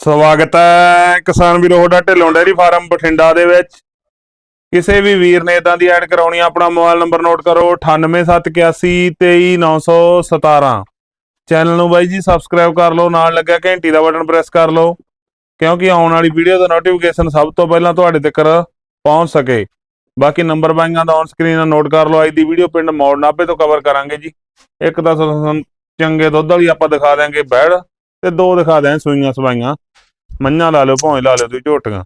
ਸਵਾਗਤ ਹੈ ਕਿਸਾਨ ਵੀਰੋ, ਤੁਹਾਡਾ ਢਿੱਲੋਂ ਡੈਰੀ ਫਾਰਮ ਬਠਿੰਡਾ ਦੇ ਵਿੱਚ। ਕਿਸੇ ਵੀ ਵੀਰ ਨੇ ਇਦਾਂ ਦੀ ਐਡ ਕਰਾਉਣੀ ਆਪਣਾ ਮੋਬਾਈਲ ਨੰਬਰ ਨੋਟ ਕਰੋ 9871823917 ਚੈਨਲ ਨੂੰ ਬਾਈ ਜੀ ਸਬਸਕ੍ਰਾਈਬ ਕਰ ਲਓ, ਨਾਲ ਲੱਗਿਆ ਘੰਟੀ ਦਾ ਬਟਨ ਪ੍ਰੈਸ ਕਰ ਲਓ, ਕਿਉਂਕਿ ਆਉਣ ਵਾਲੀ ਵੀਡੀਓ ਦਾ ਨੋਟੀਫਿਕੇਸ਼ਨ ਸਭ ਤੋਂ ਪਹਿਲਾਂ ਤੁਹਾਡੇ ਤੱਕ ਪਹੁੰਚ ਸਕੇ। ਬਾਕੀ ਨੰਬਰ ਬਾਈਆਂ ਦਾ ਔਨ ਸਕਰੀਨ ਨੋਟ ਕਰ ਲਓ, ਅੱਜ ਦੀ ਵੀਡੀਓ ਪਿੰਡ ਮੌੜ ਨਾਭੇ ਤੋਂ ਕਵਰ ਕਰਾਂਗੇ ਜੀ। ਇੱਕ ਤਾਂ ਚੰਗੇ ਦੁੱਧ ਵਾਲੀ ਆਪਾਂ ਦਿਖਾ ਦਿਆਂਗੇ ਬੈੜ। ਤੇ ਦੋ ਦਿਖਾ ਦਿਆਂ ਸੂਈਆਂ ਸਵਾਈਆਂ। ਮੰਝਾਂ ਲਾ ਲਿਓ ਭੌਂ ਲਾ ਲਿਓ ਤੁਸੀਂ ਝੋਟੀਆਂ।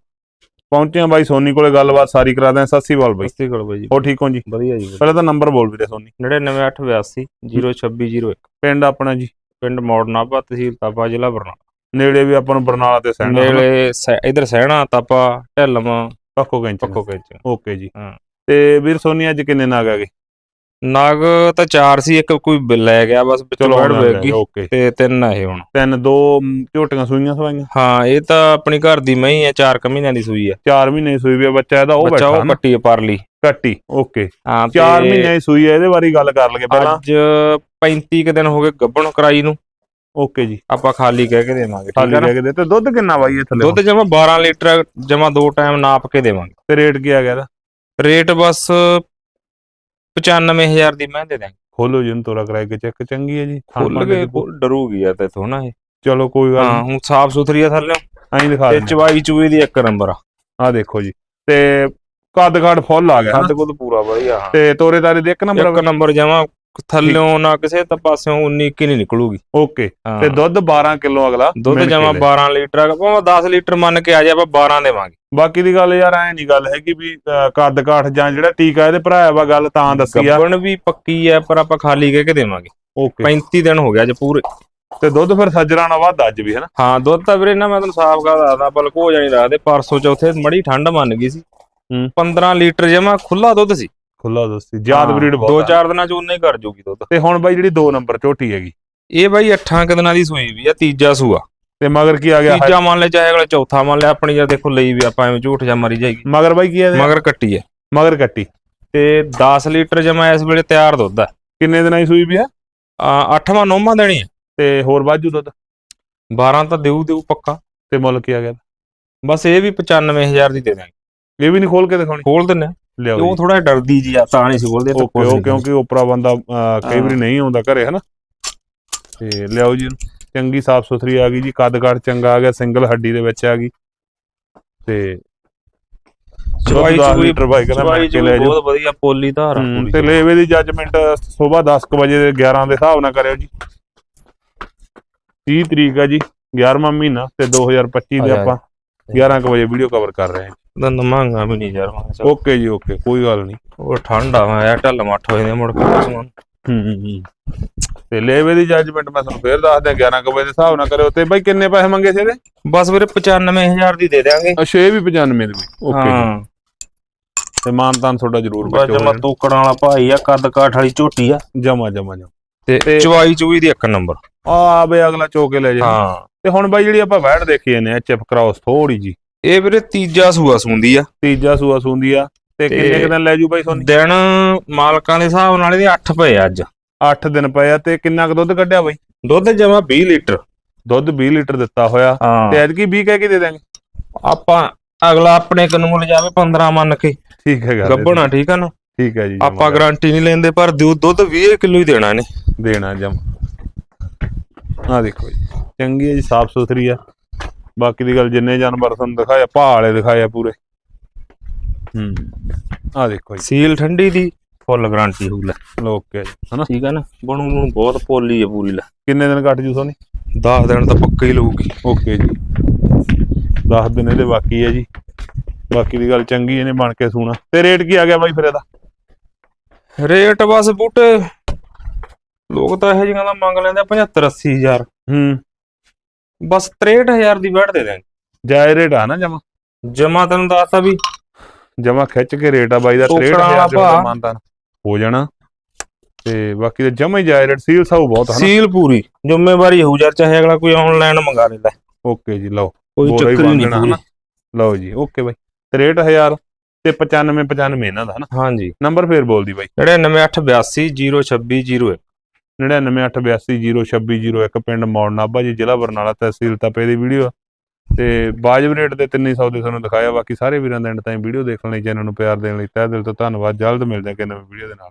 ਪਹੁੰਚਿਆ ਬਾਈ ਸੋਨੀ ਕੋਲੇ ਗੱਲਬਾਤ ਸਾਰੀ ਕਰਾ ਦਿਆਂ ਸਤਿ ਸ੍ਰੀ ਅਕਾਲ ਬਾਈ। ਸਸਤੀ ਕੋਲ ਬਾਈ ਜੀ। ਹੋ ਠੀਕ ਹੋ ਜੀ? ਵਧੀਆ ਜੀ ਪਹਿਲਾਂ ਤਾਂ ਨੰਬਰ ਬੋਲ ਵੀਰੇ ਸੋਨੀ। 99882 02601 ਪਿੰਡ ਆਪਣਾ ਜੀ। ਪਿੰਡ ਮੋੜ ਨਾਭਾ ਤਹਿਸੀਲ ਤਾਪਾ ਜ਼ਿਲ੍ਹਾ ਬਰਨਾਲਾ। ਨੇੜੇ ਵੀ ਆਪਾਂ ਨੂੰ ਬਰਨਾਲਾ ਤੇ ਸੈਣਾ ਨੇੜੇ ਇੱਧਰ ਸਹਿਣਾ ਤਾਪਾ ਢਿੱਲਮ ਪੱਕੋ ਕੈਂਚ। ਪੱਕੋ ਵਿੱਚ ਓਕੇ ਜੀ। ਹਾਂ। ਤੇ ਵੀਰ ਸੋਨੀ ਅੱਜ ਕਿੰਨੇ ਨਾਗ ਆ ਗਏ ਨਾਗ ਤਾਂ ਚਾਰ ਸੀ ਇੱਕ ਕੋਈ ਲੈ ਗਿਆ ਬਸ ਵਿੱਚੋਂ ਗਈ ਓਕੇ। ਤੇ ਤਿੰਨ ਆ ਇਹ ਹੁਣ। ਤਿੰਨ ਦੋ ਮ, ਝੋਟੀਆਂ ਸੂਈਆਂ ਸਵਾਈਆਂ? ਹਾਂ ਇਹ ਤਾਂ ਆਪਣੀ ਘਰ ਦੀ ਮਹੀਂ ਹੈ 4 ਕੁ ਮਹੀਨਿਆਂ ਦੀ ਸੂਈ ਹੈ 4 ਮਹੀਨੇ ਦੀ ਸੂਈ ਵੀ ਆ, ਬੱਚਾ ਇਹਦਾ ਉਹ ਬੱਚਾ ਬੈਠਾ ਉਹ ਨਾ। ਕੱਟੀ ਹੈ ਪਰਲੀ। ਕੱਟੀ ਓਕੇ। ਹਾਂ 4 ਤੇ ਮਹੀਨੇ ਦੀ ਸੂਈ ਹੈ ਇਹਦੇ ਬਾਰੇ ਗੱਲ ਕਰ ਲਈਏ ਪਹਿਲਾਂ। ਅੱਜ 35 ਕੁ ਦਿਨ ਹੋ ਗਏ ਗੱਭਣ ਕਰਾਈ ਨੂੰ। ਓਕੇ ਜੀ। ਆਪਾਂ ਖਾਲੀ ਕਹਿ ਕੇ ਦੇਵਾਂਗੇ ਠੀਕ ਖਾਲੀ ਹੈ ਨਾ? ਲੈ ਕੇ ਦੇ ਤੇ ਦੁੱਧ ਕਿੰਨਾ ਬਾਈ ਇਹ ਥੱਲੇ ਦੁੱਧ ਜਮਾ 12 ਲੀਟਰ ਜਮਾ ਦੋ ਟਾਈਮ ਨਾਪ ਕੇ ਦੇਵਾਂਗੇ। ਤੇ ਰੇਟ ਕੀ ਆ ਗਿਆ ਇਹਦਾ? ਰੇਟ ਬਸ 95000 ਦੀ ਮੈਂ ਦੇ ਦਾਂਗੇ। ਖੋਲੋ ਜੀ ਨੂੰ ਤੋਰਾ ਕਰਾਏ ਕੇ ਚੈੱਕ ਚੰਗੀ ਹੈ ਜੀ। ਖੁੱਲ ਕੇ ਡਰੂਗੀ ਆ ਤੇ ਥੋਣਾ ਇਹ। ਚਲੋ ਕੋਈ ਗੱਲ ਹਾਂ ਹੁਣ ਸਾਫ਼ ਸੁਥਰੀ ਆ ਥੱਲੇ। ਐਂ ਦਿਖਾ ਤੇ ਚਵਾਈ ਚੂਈ ਦੀ ਇੱਕ ਨੰਬਰ ਆ। ਆ ਦੇਖੋ ਜੀ। ਤੇ ਕੱਦ ਕਾਠ ਫੁੱਲ ਆ ਗਿਆ ਨਾ। ਕੱਦ ਕੁੱਦ ਪੂਰਾ ਵਧੀਆ ਹਾਂ। ਤੇ ਤੋਰੇ ਤਾਰੇ ਦੇ ਇੱਕ ਨੰਬਰ ਇੱਕ ਨੰਬਰ ਜਮਾ ਥੱਲਿਓਂ ਨਾ ਕਿਸੇ ਤਾਂ ਪਾਸਿਓਂ 19 ਕੀ ਨਹੀਂ ਨਿਕਲੂਗੀ। ਓਕੇ। ਤੇ ਦੁੱਧ 12 ਕਿਲੋ ਅਗਲਾ ਦੁੱਧ ਜਮਾ ਲੈ। 12 ਲੀਟਰ ਆ। ਭਾਵੇਂ 10 ਲੀਟਰ ਮੰਨ ਕੇ ਆ ਜਾ ਆਪਾਂ 12 ਦੇਵਾਂਗੇ। ਬਾਕੀ ਦੀ ਗੱਲ ਯਾਰ ਐ ਨਹੀਂ ਗੱਲ ਹੈਗੀ ਵੀ ਅਹ, ਕੱਦ ਕਾਠ ਜਾਂ ਜਿਹੜਾ ਟੀਕਾ ਇਹਦੇ ਭਰਾਇਆ ਵਾ ਗੱਲ ਤਾਂ ਦੱਸੀ ਆ। ਗੱਬਣ ਵੀ ਪੱਕੀ ਆ ਪਰ ਆਪਾਂ ਖਾਲੀ ਕਹਿ ਕੇ ਦੇਵਾਂਗੇ। ਓਕੇ। 35 ਦਿਨ ਹੋ ਗਿਆ ਅੱਜ ਪੂਰੇ। ਤੇ ਦੁੱਧ ਫਿਰ ਸੱਜਰਾਂ ਨਾਲ ਵੱਧ ਅੱਜ ਵੀ ਹੈ ਨਾ? ਹਾਂ ਦੁੱਧ ਤਾਂ ਵੀਰੇ ਨਾ ਮੈਂ ਤੁਹਾਨੂੰ ਸਾਫ਼ ਕਰ ਦੱਸਦਾ ਬਲਕੋ ਜਾਣੀ ਰੱਖਦੇ ਪਰਸੋਂ ਚੌਥੇ ਮੜੀ ਠੰਡ ਮੰਨ ਗਈ ਸੀ। ਹੂੰ। 15 ਲੀਟਰ ਜਮਾ ਖੁੱਲਾ ਦੁੱਧ ਸੀ। ਖੁੱਲਾ ਦੱਸੀ ਯਾਦ ਹਾਂ, ਬਰੀਡ ਦੋ ਬਹੁਤ ਆ। ਚਾਰ ਦਿਨਾਂ ਚ ਉਨਾ ਹੀ ਕਰ ਜੂਗੀ ਦੁੱਧ। ਤੇ ਹੁਣ ਬਾਈ ਜਿਹੜੀ 2 ਨੰਬਰ ਝੋਟੀ ਹੈਗੀ। ਇਹ ਬਾਈ 8 ਕੁ ਦਿਨਾਂ ਦੀ ਸੂਈ ਵੀ ਆ ਤੀਜਾ ਸੂਆ। ਤੇ ਮਗਰ ਕੀ ਆ ਗਿਆ? ਤੀਜਾ ਮੰਨ ਲੈ ਚਾਹੇ ਅਗਲੇ ਚੌਥਾ ਮੰਨ ਲੈ ਆਪਣੀ ਯਾਰ ਦੇਖੋ ਲਈ ਵੀ ਆਪਾਂ ਐਵੇਂ ਝੂਠ ਜਾਂ ਮਰੀ ਜਾਏਗੀ ਮਗਰ ਬਾਈ ਕੀ ਇਹਦੇ? ਮਗਰ ਕੱਟੀ ਹੈ ਮਗਰ ਕੱਟੀ। ਤੇ 10 ਲੀਟਰ ਜਮਾ ਇਸ ਵੇਲੇ ਤਿਆਰ ਦੁੱਧ ਆ। ਕਿੰਨੇ ਦਿਨਾਂ ਦੀ ਸੂਈ ਵੀ ਆ? ਆ, ਅੱਠਵਾਂ ਨੌਵਾਂ ਦੇਣੀ ਹੈ ਤੇ ਹੋਰ ਵਾਜੂ ਦੁੱਧ? 12 ਤਾਂ ਦੇਊ ਦੇਊ ਪੱਕਾ। ਤੇ ਮੁੱਲ ਕੀ ਆ ਗਿਆ? ਬਸ ਇਹ ਵੀ 95000 ਦੀ ਦੇ ਦਾਂਗੇ। ਇਹ ਵੀ ਨਹੀਂ ਖੋਲ ਕੇ ਦਿਖਾਉਣੀ? ਖੋਲ ਦਿੰਨੇ ਆ। ਲਿਆਓ ਉਹ। ਥੋੜਾ ਡਰਦੀ ਜੀ ਆ ਤਾਂ ਨਹੀਂ ਸੀ ਖੋਲਦੇ ਤਾਂ। ਕਿਉਂਕਿ ਉਪਰਾ ਬੰਦਾ ਕਈ ਵਾਰੀ। ਨਹੀਂ ਆਉਂਦਾ ਘਰੇ ਹਨਾ? ਤੇ ਲਿਆਓ ਜੀ ਇਹਨੂੰ। ਚੰਗੀ ਸਾਫ਼ ਸੁਥਰੀ ਆ ਗਈ ਜੀ ਕੱਦ ਕਾਠ ਚੰਗਾ ਆ ਗਿਆ ਸਿੰਗਲ ਹੱਡੀ ਦੇ ਵਿੱਚ ਆ ਗਈ। ਤੇ ਚਵਾਈ ਚੂਈ ਬਾਈ ਕਹਿੰਦਾ ਚਵਾਈ ਮਿਣ ਕੇ ਲੈ ਚੂਈ ਜਾਓ ਬਹੁਤ ਵਧੀਆ ਪੋਲੀ ਧਾਰ ਤੇ ਲੇਵੇ ਦੀ ਜੱਜਮੈਂਟ ਸਵੇਰ 10 ਵਜੇ ਦੇ 11 ਦੇ ਹਿਸਾਬ ਨਾਲ ਕਰਿਓ ਜੀ। 30 ਤਰੀਕ ਆ ਜੀ 11ਵਾਂ ਮਹੀਨਾ ਤੇ 2025 ਦੇ। ਆਪਾਂ 11 ਕੁ ਵਜੇ ਵੀਡੀਓ ਕਵਰ ਕਰ ਰਹੇ ਹਾਂ ਦੰਦ ਮੰਗਾ ਵੀ ਨਹੀਂ ਯਾਰ ਮੈਂ ਕਿਹਾ ਚੱਲ। ਓਕੇ ਜੀ ਓਕੇ ਕੋਈ ਗੱਲ ਨਹੀਂ। ਉਹ ਠੰਡਾ ਮੈਂ ਆ ਢੱਲ ਮੱਠ ਹੋਏ ਨੇ ਮੁੜ ਕੇ। ਸਮਾਨ ਤੇ ਲੇਵੇ ਦੀ ਜੱਜਮੈਂਟ ਮੈਂ ਤੁਹਾਨੂੰ ਫੇਰ ਦੱਸ ਦਿਆਂ 11 ਕੁ ਵਜੇ ਦੇ ਹਿਸਾਬ ਨਾਲ ਕਰਿਓ ਤੇ ਬਾਈ ਕਿੰਨੇ ਪੈਸੇ ਮੰਗੇ ਸੀ ਇਹਦੇ? ਬਸ ਵੀਰੇ 95000 ਦੀ ਦੇ ਦਿਆਂਗੇ। ਅੱਛਾ ਇਹ ਵੀ 95 ਦੇ। ਓਕੇ ਹਾਂ। ਤੇ ਮਾਨਤਾਨ ਤੁਹਾਡਾ ਜ਼ਰੂਰ ਬਸ ਜਮਾ ਤੋਕੜਾਂ ਵਾਲਾ ਭਾਈ ਆ ਕੱਦ ਕਾਠ ਵਾਲੀ ਝੋਟੀ ਆ। ਜਮਾ ਜਮਾ ਜਮਾ। ਤੇ ਚਵਾਈ ਚੂਈ ਦੀ ਇੱਕ ਨੰਬਰ। ਆ ਆਵੇ ਅਗਲਾ ਚੋਕੇ ਲੈ ਜਾ। ਹਾਂ। ਤੇ ਹੁਣ ਬਾਈ ਜਿਹੜੀ ਆਪਾਂ ਵੈੜ ਦੇਖੀ ਨੇ ਐਚਐਫ ਕ੍ਰਾਸ ਥੋੜੀ ਜੀ। ਇਹ ਵੀਰੇ ਤੀਜਾ ਸੂਆ ਸੁੰਦੀ ਆ। ਤੀਜਾ ਸੂਆ ਸੁੰਦੀ ਆ। ਤੇ ਕਿੰਨੇ ਦਿਨ ਲੈ ਜੂ ਬਾਈ ਸੋਨੀ? ਦਿਨ ਮਾਲਕਾਂ ਦੇ ਹਿਸਾਬ ਨਾਲ ਇਹਦੇ 8 ਪਏ ਆ ਅੱਜ। 8 ਦਿਨ ਪਏ ਆ ਤੇ ਕਿੰਨਾ ਕੁ ਦੁੱਧ ਕੱਢਿਆ ਬਾਈ? ਦੁੱਧ ਜਮਾ 20 ਲੀਟਰ। ਦੁੱਧ 20 ਲੀਟਰ ਦਿੱਤਾ ਹੋਇਆ। ਹਾਂ। ਤੇ ਐਤਕੀ 20 ਕਹਿ ਕੇ ਦੇ ਦਾਂਗੇ ਆਪਾਂ ਅਗਲਾ ਆਪਣੇ ਕਾਨੂੰਨ ਜਾਵੇ 15 ਮੰਨ ਕੇ। ਠੀਕ ਹੈ ਗੱਲ ਗੱਬਣਾ ਠੀਕ ਆ ਨਾ? ਠੀਕ ਹੈ ਜੀ ਜਮਾਂ। ਆਪਾਂ ਗਾਰੰਟੀ ਨਹੀਂ ਲੈਂਦੇ ਪਰ ਦੁੱਧ ਦੁੱਧ 20 ਕਿਲੋ ਹੀ ਦੇਣਾ ਇਹਨੇ ਦੇਣਾ ਜਮ। ਆ ਦੇਖੋ ਜੀ ਚੰਗੀ ਹੈ ਜੀ ਸਾਫ਼ ਸੁਥਰੀ ਆ। ਬਾਕੀ ਦੀ ਗੱਲ ਜਿੰਨੇ ਜਾਨਵਰ ਤੁਹਾਨੂੰ ਦਿਖਾਇਆ ਭਾਅ ਵਾਲੇ ਦਿਖਾਇਆ ਪੂਰੇ। ਹੂੰ। ਆ ਦੇਖੋ ਜੀ। ਸੀਲ ਠੰਡੀ ਦੀ। ਫੁੱਲ ਗਾਰੰਟੀ ਹੋਊ ਲੈ। ਓਕੇ ਹਨਾ? ਠੀਕ ਆ ਨਾ? ਬਣੂ ਬਣੂ ਬਹੁਤ ਪੋਲੀ ਆ ਪੂਰੀ ਲੈ। ਕਿੰਨੇ ਦਿਨ ਕੱਟ ਜੂ ਸੋਨੀ? 10 ਦਿਨ ਤਾਂ ਪੱਕਾ ਹੀ ਲਊਗੀ। ਓਕੇ ਜੀ। 10 ਦਿਨ ਇਹਦੇ ਬਾਕੀ ਹੈ ਜੀ। ਬਾਕੀ ਦੀ ਗੱਲ ਚੰਗੀ ਇਹਨੇ ਬਣ ਕੇ ਸੂਣਾ। ਤੇ ਰੇਟ ਕੀ ਆ ਗਿਆ ਬਾਈ ਫਿਰ ਇਹਦਾ? ਰੇਟ ਬਸ ਬੂਟੇ ਲੋਕ ਤਾਂ ਇਹੋ ਜਿਹੀਆਂ ਦਾ ਮੰਗ ਲੈਂਦੇ ਆ 75 80000 ਹੂੰ। ਬਸ 63000 ਦੀ ਵੜ ਦੇ ਦੇਣਗੇ ਜਾਇ ਰੇਟ ਆ ਨਾ ਜਮਾ? ਜਮਾ ਤੈਨੂੰ ਦੱਸਤਾ ਵੀ। ਜਮਾ ਖਿੱਚ ਕੇ ਰੇਟ ਆ ਬਾਈ ਦਾ ਟੋਕਰਾਂ 63000 ਵਾਲਾ ਦੇ ਭਾਅ। ਹੋ ਜਾਣਾ। ਤੇ ਬਾਕੀ ਦਾ ਜਮਾ ਹੀ ਜਾਇ ਰੇਟ ਸੀਲ ਸਾਊ ਬਹੁਤ ਹਨਾ? ਸੀਲ ਪੂਰੀ। ਜ਼ਿੰਮੇਵਾਰੀ ਹੋਊ ਯਾਰ ਚਾਹੇ ਅਗਲਾ ਕੋਈ ਆਨਲਾਈਨ ਮੰਗਾ ਲੈਂਦਾ ਓਕੇ ਜੀ ਲਓ। ਕੋਈ ਚੱਕਰ ਨਹੀਂ ਹਨਾ। ਲਓ ਜੀ ਓਕੇ ਬਾਈ। 63000 ਤੇ 95 95 ਇਹਨਾਂ ਦਾ ਹਨਾ? ਹਾਂਜੀ। ਨੰਬਰ ਫੇਰ ਬੋਲਦੀ ਬਾਈ। 99882 02601 99882 02601 ਪਿੰਡ ਮੌੜ ਨਾਭਾ ਜੀ ਜ਼ਿਲ੍ਹਾ ਬਰਨਾਲਾ ਤਹਿਸੀਲ ਤਪੇ ਦੀ ਵੀਡੀਓ ਤੇ ਬਾਜਬ ਰੇਟ ਦੇ ਤਿੰਨੇ ਸੌਦੇ ਤੁਹਾਨੂੰ ਦਿਖਾਇਆ, ਬਾਕੀ ਸਾਰੇ ਵੀਰਾਂ ਦਾ ਐਂਡ ਤਾਈਂ ਵੀਡੀਓ ਦੇਖਣ ਲਈ, ਚੈਨਲ ਨੂੰ ਪਿਆਰ ਦੇਣ ਲਈ ਤਹਿ ਦਿਲ ਤੋਂ ਧੰਨਵਾਦ, ਜਲਦ ਮਿਲਦੇ ਹਾਂ ਕਿ ਨਵੀਂ ਵੀਡੀਓ ਦੇ ਨਾਲ।